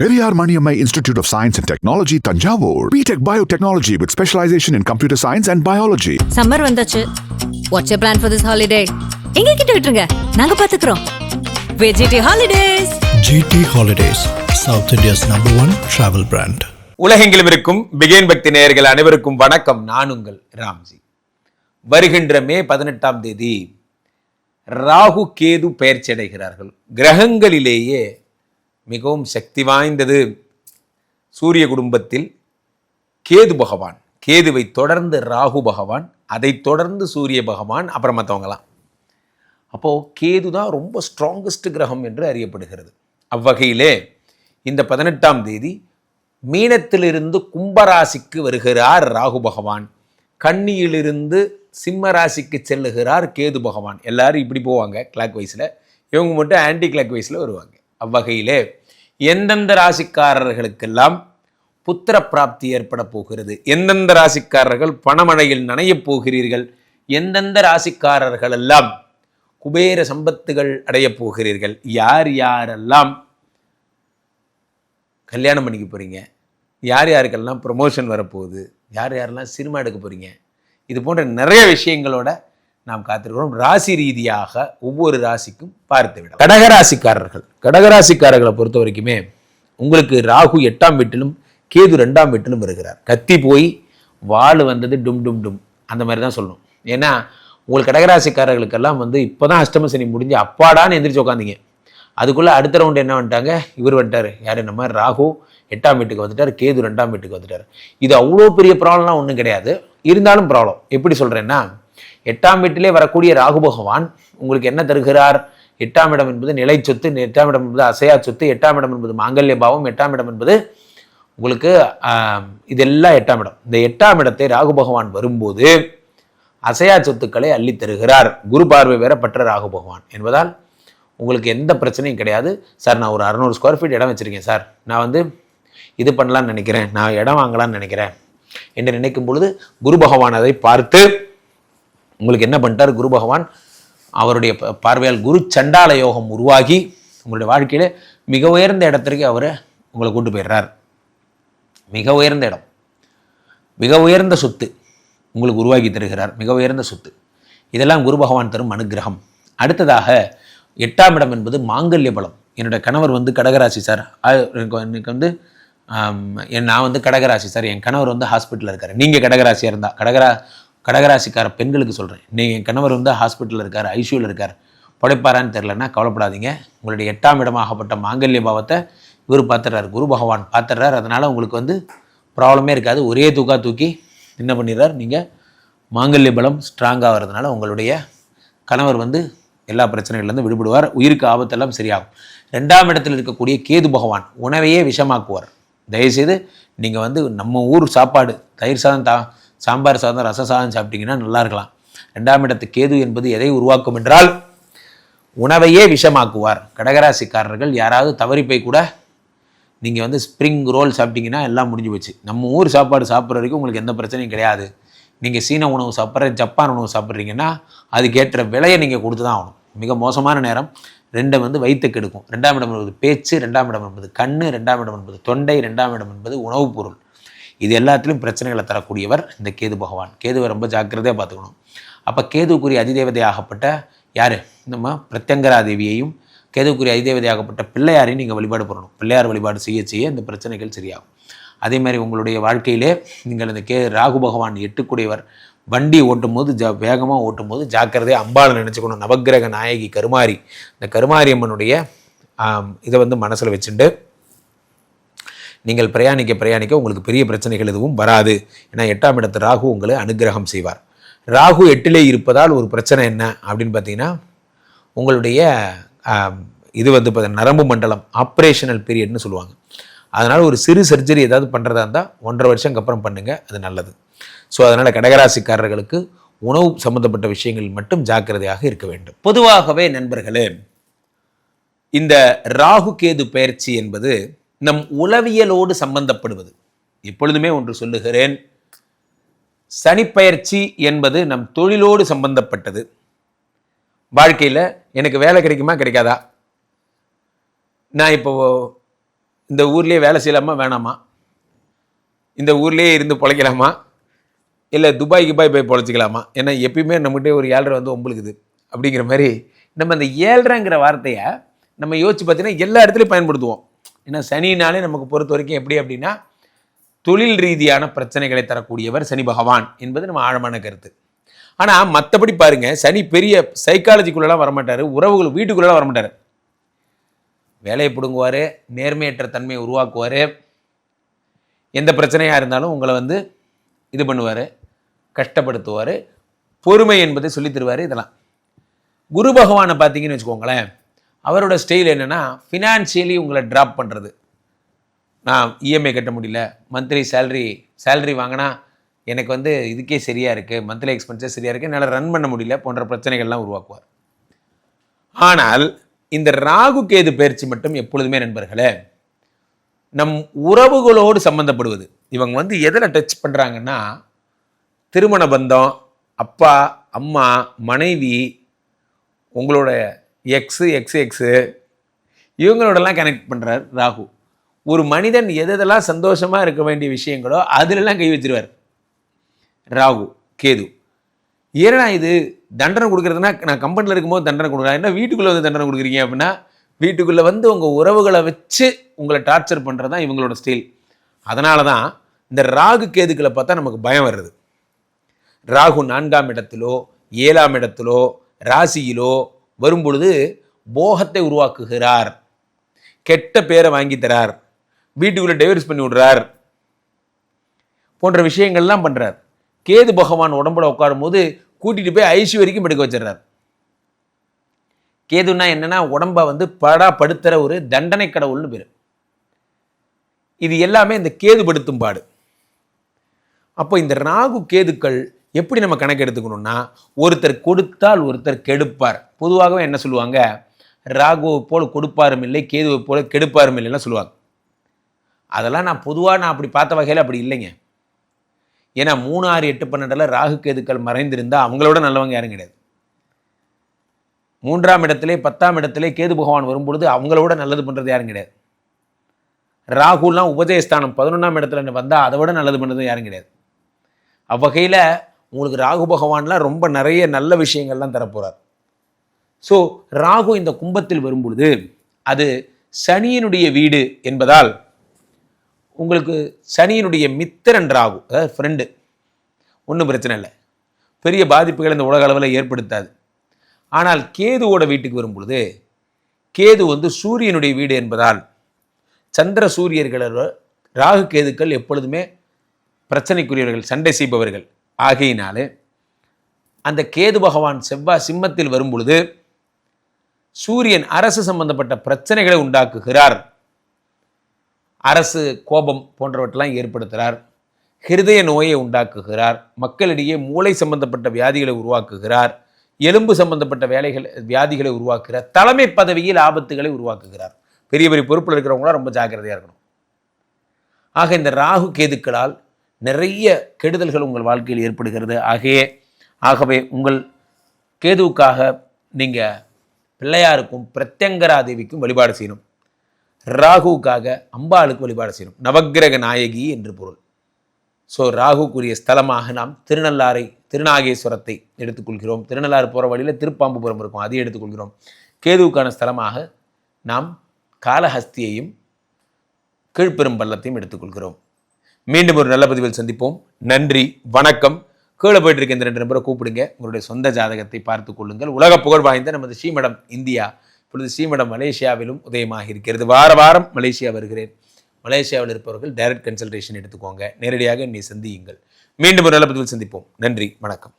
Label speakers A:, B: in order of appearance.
A: Periyar Maniammai Institute of Science and Technology, Tanjavur. BTech Biotechnology with specialization in computer science and biology.
B: Summer வந்தாச்சு what's you plan for this holiday எங்க கிட்ட விட்டுருங்க நாங்க பாத்துக்கிறோம் VGT holidays
C: GT Holidays, South India's number one travel brand.
D: உலகெங்கிலும் இருக்கும் began பக்தி நேயர்கள் அனைவருக்கும் வணக்கம் நான் உங்கள் ராம்ஜி வருகின்ற மே பதினெட்டாம் தேதி ராகு கேது பெயர்ச்சி அடைகிறார்கள் கிரகங்களிலேயே மிகவும் சக்தி வாய்ந்தது. சூரிய குடும்பத்தில் கேது பகவான். கேதுவை தொடர்ந்து ராகு பகவான் அதை தொடர்ந்து சூரிய பகவான் அப்புறம் மற்றவங்களாம் அப்போது கேது தான் ரொம்ப ஸ்ட்ராங்கஸ்ட் கிரகம் என்று அறியப்படுகிறது. அவ்வகையிலே இந்த பதினெட்டாம் தேதி மீனத்திலிருந்து கும்பராசிக்கு வருகிறார் ராகு பகவான். கன்னியிலிருந்து சிம்ம ராசிக்கு செல்லுகிறார் கேது பகவான். எல்லாரும் இப்படி போவாங்க கிளாக் வைஸில் இவங்க மட்டும் ஆன்டி கிளாக் வைஸில் வருவாங்க. அவ்வகையிலே எந்தெந்த ராசிக்காரர்களுக்கெல்லாம் புத்திர பிராப்தி ஏற்பட போகிறது? எந்தெந்த ராசிக்காரர்கள் பணமழையில் நனையப் போகிறீர்கள்? எந்தெந்த ராசிக்காரர்கள் எல்லாம் குபேர சம்பத்துகள் அடையப் போகிறீர்கள்? யார் யாரெல்லாம் கல்யாணம் பண்ணிக்க போகிறீங்க யார் யாருக்கெல்லாம் ப்ரொமோஷன் வரப்போகுது? யார் யாரெல்லாம் சினிமா எடுக்க போகிறீங்க இது போன்ற நிறைய விஷயங்களோட நாம் காத்திருக்கிறோம். ராசி ரீதியாக ஒவ்வொரு ராசிக்கும் பார்த்து விட கடகராசிக்காரர்கள். கடகராசிக்காரர்களை பொறுத்த வரைக்குமே உங்களுக்கு ராகு எட்டாம் வீட்டிலும் கேது ரெண்டாம் வீட்டிலும் வருகிறார். கத்தி போய் வாள் வந்தது டும் டும் டும். அந்த மாதிரி தான் சொல்லணும். ஏன்னா உங்களுக்கு கடகராசிக்காரர்களுக்கெல்லாம் வந்து இப்போ தான் அஷ்டம சனி முடிஞ்சு அப்பாடான்னு எந்திரிச்சு உட்காந்தீங்க அதுக்குள்ளே அடுத்த ரவுண்டு என்ன வந்துட்டாங்க? இவர் வந்துட்டார். யார்? நம்ம ராகு எட்டாம் வீட்டுக்கு வந்துட்டார் கேது ரெண்டாம் வீட்டுக்கு வந்துட்டார். இது அவ்வளோ பெரிய ப்ராப்ளம்லாம் ஒன்றும் கிடையாது. இருந்தாலும் ப்ராப்ளம் எப்படி சொல்கிறேன்னா எட்டாம் வீட்டிலே வரக்கூடிய ராகு பகவான் உங்களுக்கு என்ன தருகிறார்? எட்டாம் இடம் என்பது நிலை சொத்து எட்டாம் இடம் என்பது அசையா சொத்து எட்டாம் இடம் என்பது மாங்கல்ய பாவம் எட்டாம் இடம் என்பது உங்களுக்கு இதெல்லாம் எட்டாம் இடம். இந்த எட்டாம் இடத்தை ராகு பகவான் வரும்போது அசையா சொத்துக்களை அள்ளித் தருகிறார். குரு பார்வை வேற பெற்ற ராகு பகவான் என்பதால் உங்களுக்கு எந்த பிரச்சனையும் கிடையாது. சார் நான் ஒரு அறநூறு ஸ்கொயர் ஃபீட் இடம் வச்சுருக்கேன் சார். நான் வந்து இது பண்ணலான்னு நினைக்கிறேன். நான் இடம் வாங்கலாம்னு நினைக்கிறேன். என்று நினைக்கும் பொழுது குரு பகவான் அதை பார்த்து உங்களுக்கு என்ன பண்ணிட்டார்? குரு பகவான் அவருடைய ப- பார்வையால் குரு சண்டால யோகம் உருவாகி உங்களுடைய வாழ்க்கையில் மிக உயர்ந்த இடத்திற்கு அவர் உங்களை கூட்டு போயிடுறார். மிக உயர்ந்த இடம். மிக உயர்ந்த சொத்து உங்களுக்கு உருவாக்கி தருகிறார். மிக உயர்ந்த சொத்து. இதெல்லாம் குரு பகவான் தரும் அனுக்கிரகம் அடுத்ததாக எட்டாம் இடம் என்பது மாங்கல்ய பலம். என்னுடைய கணவர் வந்து கடகராசி சார். எனக்கு எனக்கு வந்து என் நான் வந்து கடகராசி சார். என் கணவர் வந்து ஹாஸ்பிட்டலில் இருக்கார். நீங்கள் கடகராசியாக இருந்தால் கடகரா கடகராசிக்கார பெண்களுக்கு சொல்கிறேன் நீங்கள் என் கணவர் வந்து ஹாஸ்பிட்டலில் இருக்கார் ஐசியூவில் இருக்கார். படைப்பாரான்னு தெரிலன்னா கவலைப்படாதீங்க. உங்களுடைய எட்டாம் இடமாகப்பட்ட மாங்கல்ய பாவத்தை இவர் பார்த்துறாரு குரு பகவான் பார்த்துறாரு அதனால் உங்களுக்கு வந்து ப்ராப்ளமே இருக்காது. ஒரே தூக்கா தூக்கி என்ன பண்ணிடுறார்? நீங்கள் மாங்கல்ய பலம் ஸ்ட்ராங்காக வர்றதுனால உங்களுடைய கணவர் வந்து எல்லா பிரச்சனைகள்லேருந்து விடுபடுவார். உயிருக்கு ஆபத்தெல்லாம் சரியாகும். ரெண்டாம் இடத்தில் இருக்கக்கூடிய கேது பகவான் உணவையே விஷமாக்குவார். தயவுசெய்து நீங்கள் வந்து நம்ம ஊர் சாப்பாடு தயிர் சாதம் தா சாம்பார் சாதம் ரச சாதம் சாப்பிட்டீங்கன்னா நல்லா இருக்கலாம். ரெண்டாம் இடத்து கேது என்பது எதை உருவாக்கும் என்றால் உணவையே விஷமாக்குவார். கடகராசிக்காரர்கள் யாராவது தவறி போய் கூட நீங்கள் வந்து ஸ்ப்ரிங் ரோல் சாப்பிட்டீங்கன்னா எல்லாம் முடிஞ்சு போச்சு. நம்ம ஊர் சாப்பாடு சாப்பிட்ற வரைக்கும் உங்களுக்கு எந்த பிரச்சனையும் கிடையாது. நீங்கள் சீன உணவு சாப்பிட்ற ஜப்பான் உணவு சாப்பிட்றீங்கன்னா அதுக்கேற்ற விலையை நீங்கள் கொடுத்து தான் ஆகணும். மிக மோசமான நேரம். ரெண்டை வந்து வைத்து கெடுக்கும் ரெண்டாம் இடம் என்பது பேச்சு ரெண்டாம் இடம் என்பது கண் ரெண்டாம் இடம் என்பது தொண்டை ரெண்டாம் இடம் என்பது உணவுப் பொருள். இது எல்லாத்துலேயும் பிரச்சனைகளை தரக்கூடியவர் இந்த கேது பகவான். கேதுவை ரொம்ப ஜாக்கிரதையாக பார்த்துக்கணும். அப்போ கேதுக்குரிய அதிதேவதையாகப்பட்ட யார்? நம்ம பிரத்யங்கரா தேவியையும் கேதுக்குரிய அதிதேவதையாகப்பட்ட பிள்ளையாரையும் நீங்கள் வழிபாடு பண்ணணும். பிள்ளையார் வழிபாடு செய்ய செய்ய இந்த பிரச்சனைகள் சரியாகும். அதே மாதிரி உங்களுடைய வாழ்க்கையிலே நீங்கள் இந்த கே ராகு பகவான் எட்டுக்குடையவர். வண்டி ஓட்டும் போது ஜா வேகமாக ஓட்டும் போது ஜாக்கிரதையாக அம்பாளை நினச்சிக்கணும். நவக்கிரக நாயகி கருமாரி. இந்த கருமாரி அம்மனுடைய இதை வந்து மனசில் வச்சுட்டு நீங்கள் பிரயாணிக்க பிரயாணிக்க உங்களுக்கு பெரிய பிரச்சனைகள் எதுவும் வராது. ஏன்னா எட்டாம் இடத்து ராகு உங்களை அனுக்கிரகம் செய்வார். ராகு எட்டிலே இருப்பதால் ஒரு பிரச்சனை என்ன அப்படின்னு பார்த்தீங்கன்னா உங்களுடைய இது வந்து பார்த்தீங்கன்னா நரம்பு மண்டலம் ஆப்ரேஷனல் பீரியட்னு சொல்லுவாங்க. அதனால் ஒரு சிறு சர்ஜரி ஏதாவது பண்ணுறதா இருந்தால் ஒன்றரை வருஷம் அப்புறம் பண்ணுங்கள் அது நல்லது. ஸோ அதனால் கடகராசிக்காரர்களுக்கு உணவு சம்பந்தப்பட்ட விஷயங்களில் மட்டும் ஜாக்கிரதையாக இருக்க வேண்டும். பொதுவாகவே நண்பர்களே இந்த ராகு கேது பயிற்சி என்பது நம் உளவியலோடு சம்பந்தப்படுவது. எப்பொழுதுமே ஒன்று சொல்லுகிறேன் சனிப்பயிற்சி என்பது நம் தொழிலோடு சம்பந்தப்பட்டது. வாழ்க்கையில் எனக்கு வேலை கிடைக்குமா? கிடைக்காதா? நான் இப்போ இந்த ஊர்லேயே வேலை செய்யலாமா? வேணாமா? இந்த ஊர்லேயே இருந்து பிழைக்கலாமா? இல்லை துபாய் கிபாய் போய் பொழைச்சிக்கலாமா? ஏன்னா எப்பயுமே நம்மகிட்டே ஒரு ஏழ்ரை வந்து ஒம்பளுக்குது அப்படிங்கிற மாதிரி நம்ம அந்த ஏழ்ரைங்கிற வார்த்தையை நம்ம யோசிச்சு பார்த்தீங்கன்னா எல்லா இடத்துலையும் பயன்படுத்துவோம். ஏன்னா சனினாலே நமக்கு பொறுத்த வரைக்கும் எப்படி அப்படின்னா தொழில் ரீதியான பிரச்சனைகளை தரக்கூடியவர் சனி பகவான் என்பது நம்ம ஆழமான கருத்து. ஆனால் மற்றபடி பாருங்க சனி பெரிய சைக்காலஜிக்குள்ளெல்லாம் வரமாட்டார் உறவுகள் வீட்டுக்குள்ளெல்லாம் வரமாட்டார். வேலையை பிடுங்குவார் நேர்மையற்ற தன்மையை உருவாக்குவார். எந்த பிரச்சனையாக இருந்தாலும் உங்களை வந்து இது பண்ணுவார் கஷ்டப்படுத்துவார். பொறுமை என்பதை சொல்லித் தருவார் இதெல்லாம். குரு பகவானை பார்த்தீங்கன்னு வச்சுக்கோங்களேன் அவரோட ஸ்டைல் என்னென்னா ஃபினான்ஷியலி உங்களை ட்ராப் பண்ணுறது நான் இஎம்ஐ கட்ட முடியல. மந்த்லி சேல்ரி சேல்ரி வாங்கினா எனக்கு வந்து இதுக்கே சரியாக இருக்குது மந்த்லி எக்ஸ்பென்சஸ் சரியாக இருக்குது என்னால் ரன் பண்ண முடியல. போன்ற பிரச்சனைகள்லாம் உருவாக்குவார். ஆனால் இந்த ராகு கேது பயிற்சி மட்டும் எப்பொழுதுமே நண்பர்களே நம் உறவுகளோடு சம்மந்தப்படுவது இவங்க வந்து எதில் டச் பண்ணுறாங்கன்னா திருமண பந்தம் அப்பா அம்மா மனைவி உங்களோட எக்ஸு எக்ஸ் எக்ஸு இவங்களோடலாம் கனெக்ட் பண்ணுறார் ராகு. ஒரு மனிதன் எதெல்லாம் சந்தோஷமாக இருக்க வேண்டிய விஷயங்களோ அதிலெல்லாம் கை வச்சிருவார். ராகு கேது. ஏன்னா இது தண்டனை கொடுக்குறதுனா நான் கம்பெனியில் இருக்கும்போது தண்டனை கொடுக்குறேன் என்ன வீட்டுக்குள்ளே வந்து தண்டனை கொடுக்குறீங்க அப்படின்னா வீட்டுக்குள்ளே வந்து உங்கள் உறவுகளை வச்சு உங்களை டார்ச்சர் பண்ணுறது தான் இவங்களோட ஸ்டைல் அதனால தான் இந்த ராகு கேதுக்களை பார்த்தா நமக்கு பயம் வருது ராகு நான்காம் இடத்திலோ ஏழாம் இடத்திலோ ராசியிலோ வரும்பொழுது போகத்தை உருவாக்குகிறார். கெட்ட பேரை வாங்கி தரார். வீட்டுக்குள்ளே டைவர்ஸ் பண்ணி விடுறார். போன்ற விஷயங்கள்லாம் பண்ணுறார் கேது பகவான் உடம்புல உட்காரும் போது கூட்டிகிட்டு போய் ஐசி வரைக்கும் படுக்க வச்சிடுறார். கேதுன்னா என்னன்னா உடம்பை வந்து படா படுத்துகிற ஒரு தண்டனை கடவுள்னு பேர். இது எல்லாமே இந்த கேது படுத்தும் பாடு. அப்போ இந்த ராகு கேதுக்கள் எப்படி நம்ம கணக்கு எடுத்துக்கணும்னா ஒருத்தர் கொடுத்தால் ஒருத்தர் கெடுப்பார். பொதுவாகவே என்ன சொல்லுவாங்க? ராகுவை போல் கொடுப்பாரும் இல்லை கேதுவை போல கெடுப்பாரும் இல்லைன்னா சொல்லுவாங்க. அதெல்லாம் நான் பொதுவாக நான் அப்படி பார்த்த வகையில் அப்படி இல்லைங்க. ஏன்னா மூணு ஆறு எட்டு பன்னெண்டில் ராகு கேதுக்கள் மறைந்திருந்தால் அவங்களோட நல்லவங்க யாரும் கிடையாது. மூன்றாம் இடத்திலே பத்தாம் இடத்திலே கேது பகவான் வரும்பொழுது அவங்களோட நல்லது பண்ணுறது யாரும் கிடையாது. ராகுலாம் உபதேஸ்தானம் பதினொன்றாம் இடத்துல வந்தால் அதை விட நல்லது பண்ணுறது யாரும் கிடையாது. அவ்வகையில் உங்களுக்கு ராகு பகவான்லாம் ரொம்ப நிறைய நல்ல விஷயங்கள்லாம் தரப்போகிறார் ஸோ ராகு இந்த கும்பத்தில் வரும்பொழுது அது சனியினுடைய வீடு என்பதால் உங்களுக்கு சனியினுடைய மித்திரன் ராகு அதாவது ஃப்ரெண்டு ஒன்றும் பிரச்சனை இல்லை. பெரிய பாதிப்புகள் இந்த உலக அளவில் ஏற்படுத்தாது. ஆனால் கேதுவோட வீட்டுக்கு வரும்பொழுது கேது வந்து சூரியனுடைய வீடு என்பதால் சந்திர சூரியர்களோட ராகு கேதுக்கள் எப்பொழுதுமே பிரச்சனைக்குரியவர்கள் சண்டை செய்பவர்கள். ஆகையினாலே அந்த கேது பகவான் செவ்வாய் சிம்மத்தில் வரும்பொழுது சூரியன் அரசு சம்பந்தப்பட்ட பிரச்சனைகளை உண்டாக்குகிறார். அரசு கோபம் போன்றவற்றெல்லாம் ஏற்படுத்துகிறார். ஹிருதய நோயை உண்டாக்குகிறார். மக்களிடையே மூளை சம்பந்தப்பட்ட வியாதிகளை உருவாக்குகிறார். எலும்பு சம்பந்தப்பட்ட வேலைகள் வியாதிகளை உருவாக்குகிறார். தலைமை பதவியில் ஆபத்துகளை உருவாக்குகிறார். பெரிய பெரிய பொறுப்பில் இருக்கிறவங்களாம் ரொம்ப ஜாக்கிரதையாக இருக்கணும். ஆக இந்த ராகு கேதுக்களால் நிறைய கெடுதல்கள் உங்கள் வாழ்க்கையில் ஏற்படுகிறது. ஆகையே ஆகவே உங்கள் கேதுவுக்காக நீங்கள் பிள்ளையாருக்கும் பிரத்யங்கரா தேவிக்கும் வழிபாடு செய்யணும். ராகுவுக்காக அம்பாளுக்கு வழிபாடு செய்யணும். நவக்கிரக நாயகி என்று பொருள். ஸோ ராகுக்குரிய ஸ்தலமாக நாம் திருநள்ளாறை திருநாகேஸ்வரத்தை எடுத்துக்கொள்கிறோம். திருநள்ளாறு போகிற வழியில் திருப்பாம்புபுரம் இருக்கும். அதை எடுத்துக்கொள்கிறோம். கேதுவுக்கான ஸ்தலமாக நாம் காலஹஸ்தியையும் கீழ்பெரும்பள்ளத்தையும் எடுத்துக்கொள்கிறோம். மீண்டும் ஒரு நல்ல பதிவில் சந்திப்போம். நன்றி வணக்கம். கீழே போயிட்டு இருக்க இந்த ரெண்டு நம்பரை கூப்பிடுங்க. உங்களுடைய சொந்த ஜாதகத்தை பார்த்து கொள்ளுங்கள். உலக புகழ் வாய்ந்த நமது ஸ்ரீமடம் இந்தியா இப்பொழுது ஸ்ரீமடம் மலேசியாவிலும் உதயமாக இருக்கிறது. வார வாரம் மலேசியா வருகிறேன். மலேசியாவில் இருப்பவர்கள் டைரக்ட் கன்சல்டேஷன் எடுத்துக்கோங்க. நேரடியாக என்னை சந்தியுங்கள். மீண்டும் ஒரு நல்ல பதிவில் சந்திப்போம். நன்றி வணக்கம்.